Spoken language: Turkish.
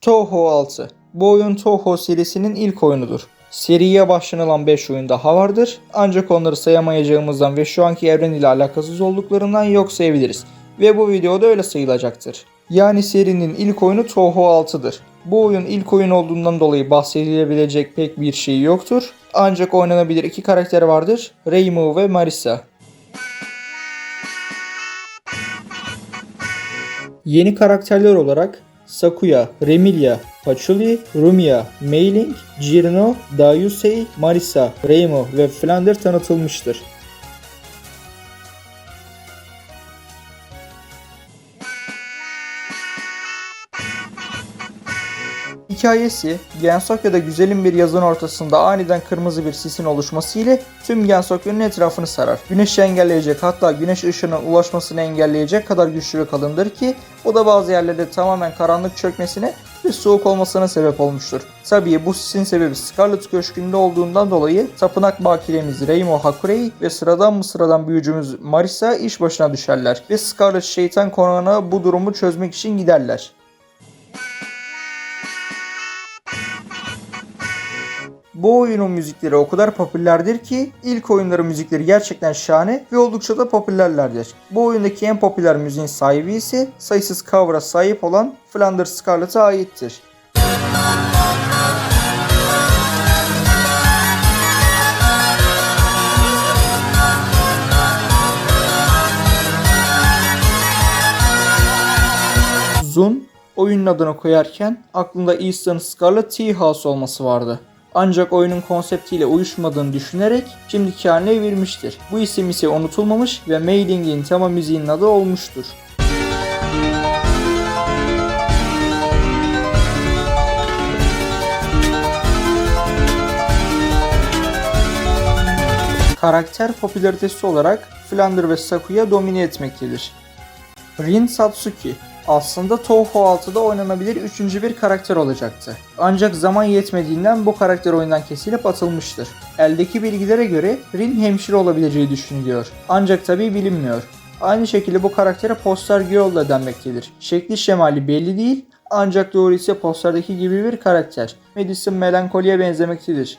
Touhou 6 Bu oyun Touhou serisinin ilk oyunudur. Seriye başlanılan 5 oyun daha vardır ancak onları sayamayacağımızdan ve şu anki evren ile alakasız olduklarından yok sayabiliriz. Ve bu videoda öyle sayılacaktır. Yani serinin ilk oyunu Touhou 6'dır. Bu oyun ilk oyun olduğundan dolayı bahsedilebilecek pek bir şey yoktur. Ancak oynanabilir iki karakter vardır. Reimu ve Marisa. Yeni karakterler olarak Sakuya, Remilia, Patchouli, Rumia, Mei-Ling, Jirno, Dayusei, Marisa, Reimu ve Flander tanıtılmıştır. Hikayesi, Gensokyo'da güzelim bir yazın ortasında aniden kırmızı bir sisin oluşması ile tüm Gensokyo'nun etrafını sarar. Güneşi engelleyecek hatta güneş ışığının ulaşmasını engelleyecek kadar güçlü ve kalındır ki bu da bazı yerlerde tamamen karanlık çökmesine ve soğuk olmasına sebep olmuştur. Tabii bu sisin sebebi Scarlet Köşkü'nde olduğundan dolayı tapınak bakiremiz Reimo Hakurei ve sıradan mı sıradan büyücümüz Marisa iş başına düşerler ve Scarlet şeytan konağına bu durumu çözmek için giderler. Bu oyunun müzikleri o kadar popülerdir ki ilk oyunların müzikleri gerçekten şahane ve oldukça da popülerlerdir. Bu oyundaki en popüler müziğin sahibi ise sayısız cover'a sahip olan Flanders Scarlet'a aittir. Zun oyunun adını koyarken aklında Eastern Scarlet Tea House olması vardı. Ancak oyunun konseptiyle uyuşmadığını düşünerek şimdiki haline evirmiştir. Bu isim ise unutulmamış ve Mailing'in tema müziğinin adı olmuştur. Karakter popülaritesi olarak Flander ve Sakuya domine etmektedir. Rin Satsuki aslında Touhou 6'da oynanabilir üçüncü bir karakter olacaktı. Ancak zaman yetmediğinden bu karakter oyundan kesilip atılmıştır. Eldeki bilgilere göre Rin hemşire olabileceği düşünülüyor. Ancak tabi bilinmiyor. Aynı şekilde bu karaktere Poster Girl da denmektedir. Şekli şemali belli değil ancak doğru ise posterdeki gibi bir karakter. Madison melankoliye benzemektedir.